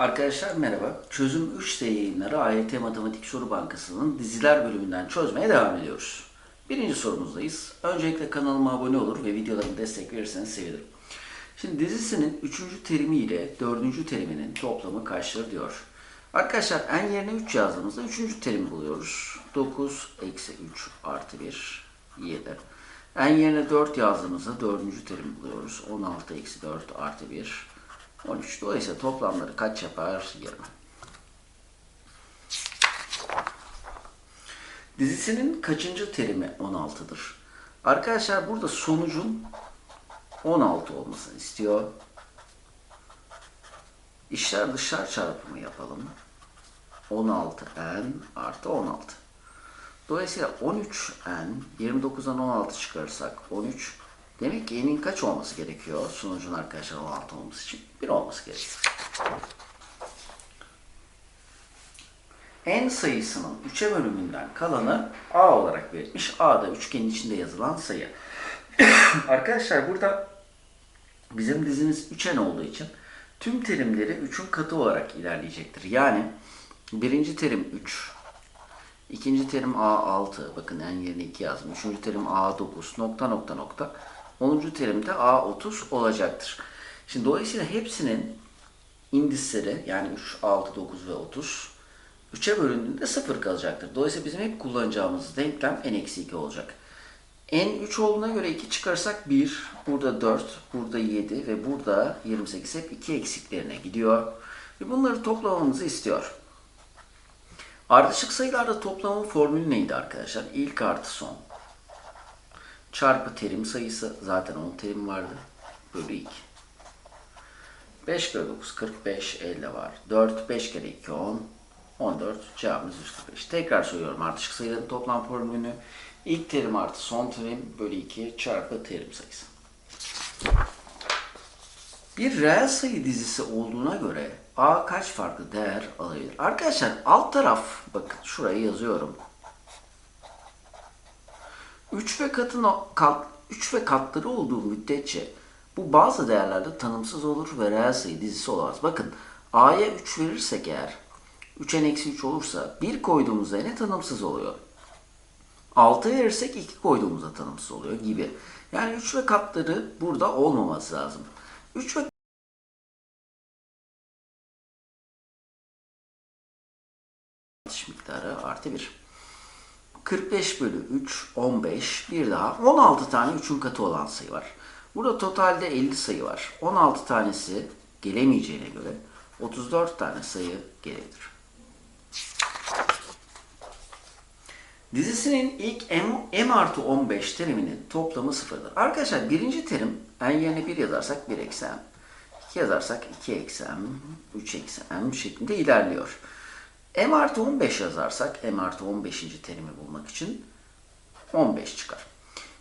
Arkadaşlar merhaba. Çözüm 3 yayınları AYT Matematik Soru Bankası'nın diziler bölümünden çözmeye devam ediyoruz. Birinci sorumuzdayız. Öncelikle kanalıma abone olur ve videolarıma destek verirseniz sevinirim. Şimdi dizisinin 3. terimi ile 4. teriminin toplamı kaçtır diyor. Arkadaşlar en yerine 3 yazdığımızda 3. terimi buluyoruz. 9 eksi 3 artı 1 7. En yerine 4 yazdığımızda 4. terimi buluyoruz. 16 eksi 4 artı 1 13. Dolayısıyla toplamları kaç yapar? 20. Dizisinin kaçıncı terimi 16'dır? Arkadaşlar burada sonucun 16 olmasını istiyor. İşler dışlar çarpımı yapalım. 16n artı 16. Dolayısıyla 13n 29'dan 16 çıkarırsak 13 demek ki n'in kaç olması gerekiyor? Sonucun arkadaşlar 16 olması için 1 olması gerekiyor. n sayısının 3'e bölümünden kalanı a olarak verilmiş. a da üçgenin içinde yazılan sayı. arkadaşlar burada bizim dizimiz 3n olduğu için tüm terimleri 3'ün katı olarak ilerleyecektir. Yani birinci terim 3, ikinci terim A6, bakın en yerine 2 yazdım. Üçüncü terim A9, nokta nokta nokta. Onuncu terim de A30 olacaktır. Şimdi dolayısıyla hepsinin indisleri yani 3, 6, 9 ve 30 3'e bölündüğünde 0 kalacaktır. Dolayısıyla bizim hep kullanacağımız denklem n-2 olacak. n 3 olduğuna göre 2 çıkarsak 1, burada 4, burada 7 ve burada 28 hep 2 eksiklerine gidiyor. Ve bunları toplamamızı istiyor. Ardışık sayılarda toplamın formülü neydi arkadaşlar? İlk artı son. Çarpı terim sayısı. Zaten 10 terim vardı. Bölü 2. 5 kere 9 45 50 var. 4 5 kere 2 10 14 cevabımız 145. Tekrar söylüyorum ardışık sayıların toplam formülünü. İlk terim artı son terim bölü 2 çarpı terim sayısı. Bir reel sayı dizisi olduğuna göre A kaç farklı değer alabilir? Arkadaşlar alt taraf bakın şuraya yazıyorum. 3 ve katın kat, 3 ve katları olduğu müddetçe bu bazı değerlerde tanımsız olur ve reel sayı dizisi olamaz. Bakın A'ya 3 verirsek eğer 3'en eksi 3 olursa 1 koyduğumuzda ne tanımsız oluyor. 6 verirsek 2 koyduğumuzda tanımsız oluyor gibi. Yani 3 ve katları burada olmaması lazım. 3 ve miktarı artı 1. 45 bölü 3, 15, bir daha 16 tane 3'ün katı olan sayı var. Burada totalde 50 sayı var. 16 tanesi gelemeyeceğine göre 34 tane sayı gelebilir. Dizisinin ilk m, m artı 15 teriminin toplamı sıfırdır. Arkadaşlar birinci terim en yerine 1 yazarsak 1 eksi m. 2 yazarsak 2 eksi m, 3 eksi m şeklinde ilerliyor. M artı 15 yazarsak m artı 15. terimi bulmak için 15 çıkar.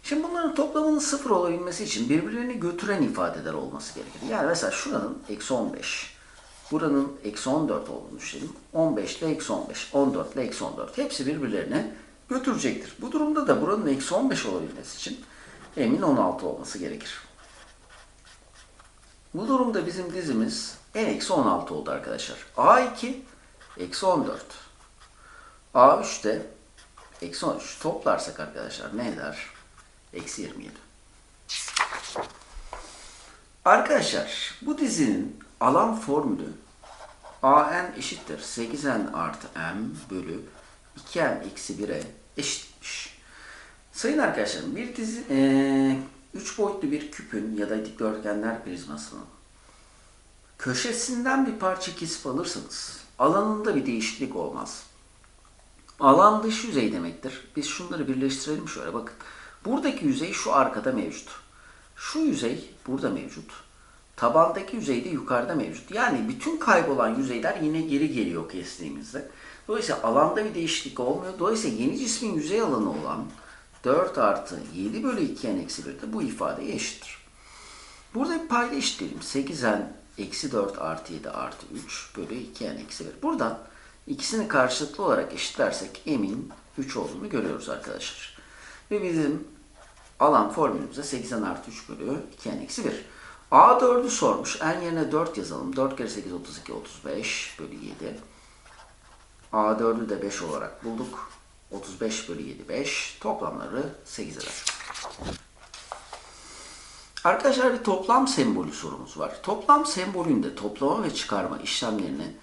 Şimdi bunların toplamının sıfır olabilmesi için birbirlerini götüren ifadeler olması gerekir. Yani mesela şuranın eksi 15, buranın eksi 14 olduğunu düşünelim. 15 ile eksi 15, 14 ile eksi 14. Hepsi birbirlerine götürecektir. Bu durumda da buranın eksi 15 olabilmesi için m'in 16 olması gerekir. Bu durumda bizim dizimiz n eksi 16 oldu arkadaşlar. A2 eksi 14. A3 de eksi 13. Toplarsak arkadaşlar ne eder? Eksi 27. Arkadaşlar bu dizinin alan formülü an eşittir 8n artı m bölü 2n eksi 1'e eşitmiş. Sayın arkadaşlarım bir dizi 3 boyutlu bir küpün ya da dikdörtgenler prizmasının köşesinden bir parça kesip alırsanız alanında bir değişiklik olmaz. Alan dış yüzey demektir. Biz şunları birleştirelim şöyle bakın. Buradaki yüzey şu arkada mevcut. Şu yüzey burada mevcut. Tabandaki yüzey de yukarıda mevcut. Yani bütün kaybolan yüzeyler yine geri geliyor kestiğimizde. Dolayısıyla alanda bir değişiklik olmuyor. Dolayısıyla yeni cismin yüzey alanı olan 4 artı 7 bölü 2n eksi 1 de bu ifadeye eşittir. Burada bir payda eşitleyelim. 8n eksi 4 artı 7 artı 3 bölü 2n eksi 1. Buradan ikisini karşılıklı olarak eşitlersek m'in 3 olduğunu görüyoruz arkadaşlar. Ve bizim alan formülümüzde 80 artı 3 bölü 2n eksi 1. A4'ü sormuş. En yerine 4 yazalım. 4 kere 8 32 35 bölü 7. A4'ü de 5 olarak bulduk. 35 bölü 7 5. Toplamları 8 eder. Arkadaşlar bir toplam sembolü sorumuz var. Toplam sembolünde toplama ve çıkarma işlemlerini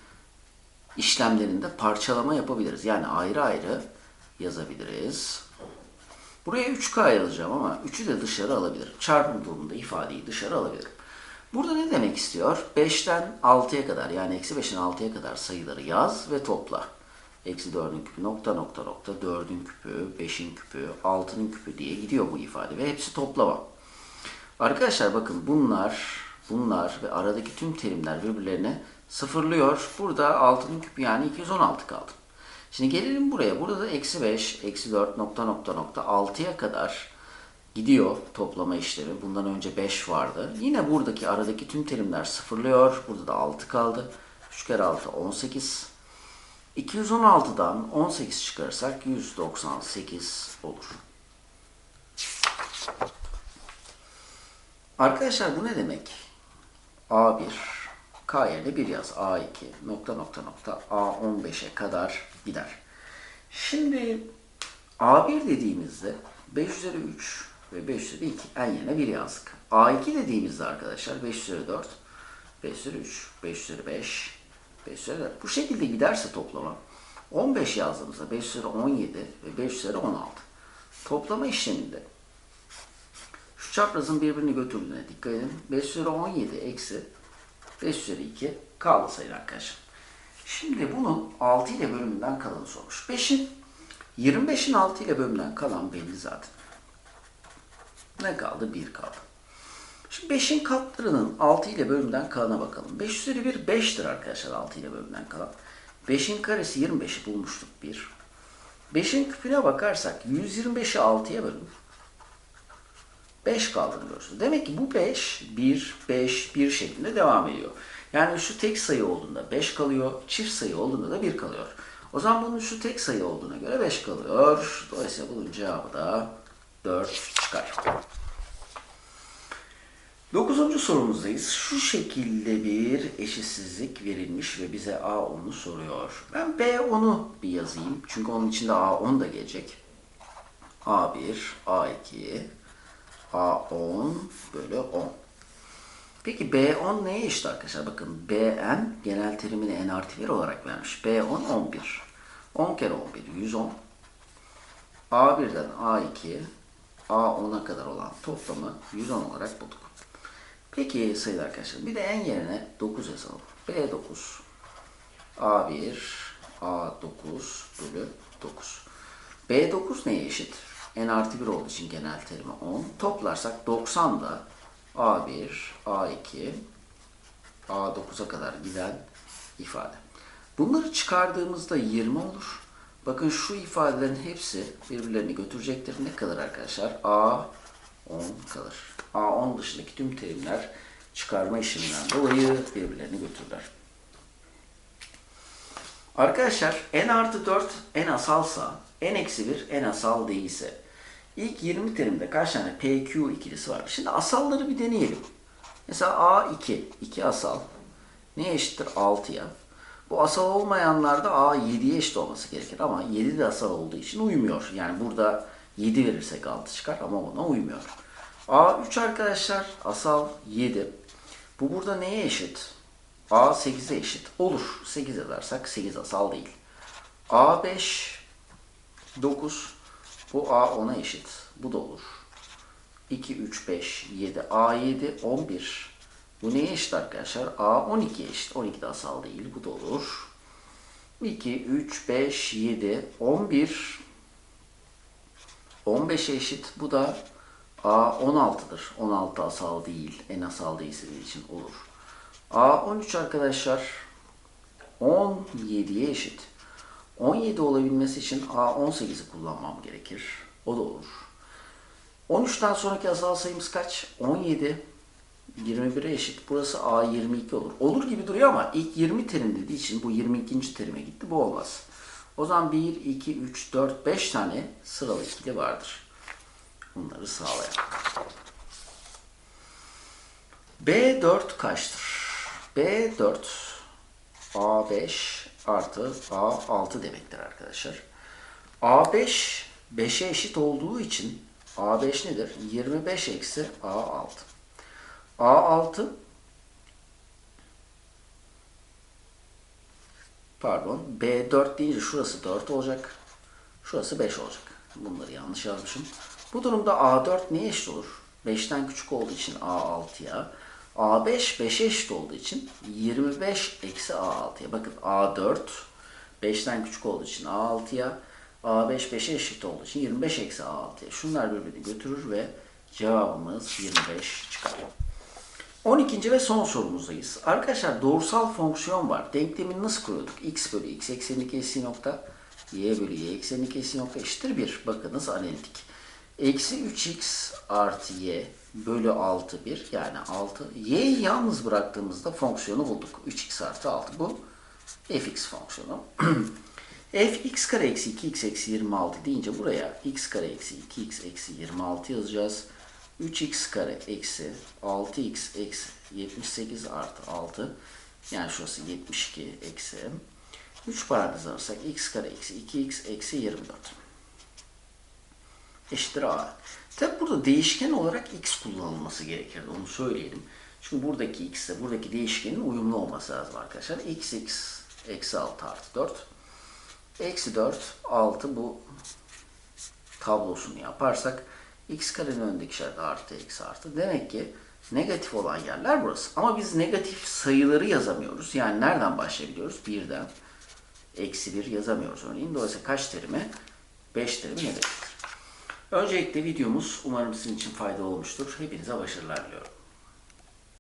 işlemlerinde parçalama yapabiliriz. Yani ayrı ayrı yazabiliriz. Buraya 3K yazacağım ama 3'ü de dışarı alabilirim. Çarpım durumunda ifadeyi dışarı alabilirim. Burada ne demek istiyor? 5'ten 6'ya kadar yani eksi 5'in 6'ya kadar sayıları yaz ve topla. Eksi 4'ün küpü nokta nokta nokta 4'ün küpü, 5'in küpü, 6'nın küpü diye gidiyor bu ifade ve hepsi toplama. Arkadaşlar bakın bunlar, bunlar ve aradaki tüm terimler birbirlerine sıfırlıyor. Burada 6'nın küpü yani 216 kaldı. Şimdi gelelim buraya. Burada da eksi 5, eksi 4 nokta nokta nokta 6'ya kadar gidiyor toplama işlemi. Bundan önce 5 vardı. Yine buradaki aradaki tüm terimler sıfırlıyor. Burada da 6 kaldı. 3 kere 6 18. 216'dan 18 çıkarırsak 198 olur. Arkadaşlar bu ne demek? A1 K yerine 1 yaz. A2 nokta nokta nokta A15'e kadar gider. Şimdi A1 dediğimizde 5 üzeri 3 ve 5 üzeri 2 en yerine 1 yazdık. A2 dediğimizde arkadaşlar 5 üzeri 4, 5 üzeri 3, 5 üzeri 5, 5 üzeri 4. Bu şekilde giderse toplama 15 yazdığımızda 5 üzeri 17 ve 5 üzeri 16. Toplama işleminde çaprazın birbirini götürdüğüne dikkat edin. 5 üzeri 17 eksi 5 üzeri 2 kaldı sayın arkadaşlar. Şimdi bunun 6 ile bölümünden kalanı sormuş. 5'in 25'in 6 ile bölümünden kalan belli zaten. Ne kaldı? 1 kaldı. Şimdi 5'in katlarının 6 ile bölümünden kalana bakalım. 5 üzeri 1 5'tir arkadaşlar 6 ile bölümünden kalan. 5'in karesi 25'i bulmuştuk 1. 5'in küpüne bakarsak 125'i 6'ya bölün. 5 kaldığını görürsünüz. Demek ki bu 5, 1, 5, 1 şeklinde devam ediyor. Yani şu tek sayı olduğunda 5 kalıyor, çift sayı olduğunda da 1 kalıyor. O zaman bunun şu tek sayı olduğuna göre 5 kalıyor. Dolayısıyla bunun cevabı da 4 çıkar. Dokuzuncu sorumuzdayız. Şu şekilde bir eşitsizlik verilmiş ve bize A10'u soruyor. Ben B10'u bir yazayım. Çünkü onun içinde A10 da gelecek. A1, A2, A10 bölü 10. Peki B10 neye eşit arkadaşlar? Bakın Bn genel terimini n artı 1 olarak vermiş. B10 11. 10 kere 11 110. A1'den A2 A10'a kadar olan toplamı 110 olarak bulduk. Peki sayılı arkadaşlar bir de en yerine 9 yazalım. B9 A1 A9 bölü 9. B9 neye eşit? N artı 1 olduğu için genel terimi 10. Toplarsak 90 da A1, A2, A9'a kadar giden ifade. Bunları çıkardığımızda 20 olur. Bakın şu ifadelerin hepsi birbirlerini götürecektir. Ne kadar arkadaşlar? A10 kalır. A10 dışındaki tüm terimler çıkarma işleminden dolayı birbirlerini götürürler. Arkadaşlar n artı 4 n asalsa n eksi 1 n asal değilse ilk 20 terimde kaç tane PQ ikilisi var? Şimdi asalları bir deneyelim. Mesela A2, 2 asal ne eşittir 6'ya? Bu asal olmayanlarda A 7'ye eşit olması gerekir ama 7 de asal olduğu için uymuyor. Yani burada 7 verirsek 6 çıkar ama ona uymuyor. A3 arkadaşlar asal 7. Bu burada neye eşit? A 8'e eşit. Olur. 8 edersek 8 asal değil. A5 9. Bu A 10'a eşit. Bu da olur. 2, 3, 5, 7. A7 11. Bu neye eşit arkadaşlar? A 12 eşit. 12 de asal değil. Bu da olur. 2, 3, 5, 7, 11. 15'e eşit. Bu da A 16'dır. 16 asal değil. En asal değilse için olur. A 13 arkadaşlar 17'ye eşit. 17 olabilmesi için A 18'i kullanmam gerekir. O da olur. 13'ten sonraki asal sayımız kaç? 17. 21'e eşit. Burası A 22 olur. Olur gibi duruyor ama ilk 20 terim dediği için bu 22. terime gitti. Bu olmaz. O zaman 1, 2, 3, 4, 5 tane sıralı ikili vardır. Bunları sağlayalım. B4 kaçtır? B4 A5 artı A6 demektir arkadaşlar. A5 5'e eşit olduğu için A5 nedir? 25 eksi A6. A6 pardon B4 deyince şurası 4 olacak. Şurası 5 olacak. Bunları yanlış yazmışım. Bu durumda A4 neye eşit olur? 5'ten küçük olduğu için A6'ya. A5 5'e eşit olduğu için 25 eksi A6'ya. Bakın A4 5'ten küçük olduğu için A6'ya. A5 5'e eşit olduğu için 25 eksi A6'ya. Şunlar birbirini götürür ve cevabımız 25 çıkar. 12. ve son sorumuzdayız. Arkadaşlar doğrusal fonksiyon var. Denklemini nasıl kuruyorduk? x bölü x eksenli kestiği nokta y bölü y eksenli kestiği nokta eşittir 1. Bakınız analitik. Eksi 3x artı y bölü 6 1 yani 6. y'yi yalnız bıraktığımızda fonksiyonu bulduk. 3x artı 6 bu fx fonksiyonu. f x kare eksi 2x eksi 26 deyince buraya x kare eksi 2x eksi 26 yazacağız. 3x kare eksi 6x eksi 78 artı 6 yani şurası 72 eksi 3 parantez alırsak x kare eksi 2x eksi 24 eşittir a. Tabi burada değişken olarak x kullanılması gerekirdi onu söyleyelim. Çünkü buradaki x ile buradaki değişkenin uyumlu olması lazım arkadaşlar. x x eksi 6 artı 4 eksi 4 6 bu tablosunu yaparsak x karenin önündeki işaret artı eksi artı. Demek ki negatif olan yerler burası. Ama biz negatif sayıları yazamıyoruz. Yani nereden başlayabiliyoruz? Birden eksi 1 yazamıyoruz örneğin. Dolayısıyla kaç terimi? 5 terimi negatiftir. Öncelikle videomuz umarım sizin için faydalı olmuştur. Hepinize başarılar diliyorum.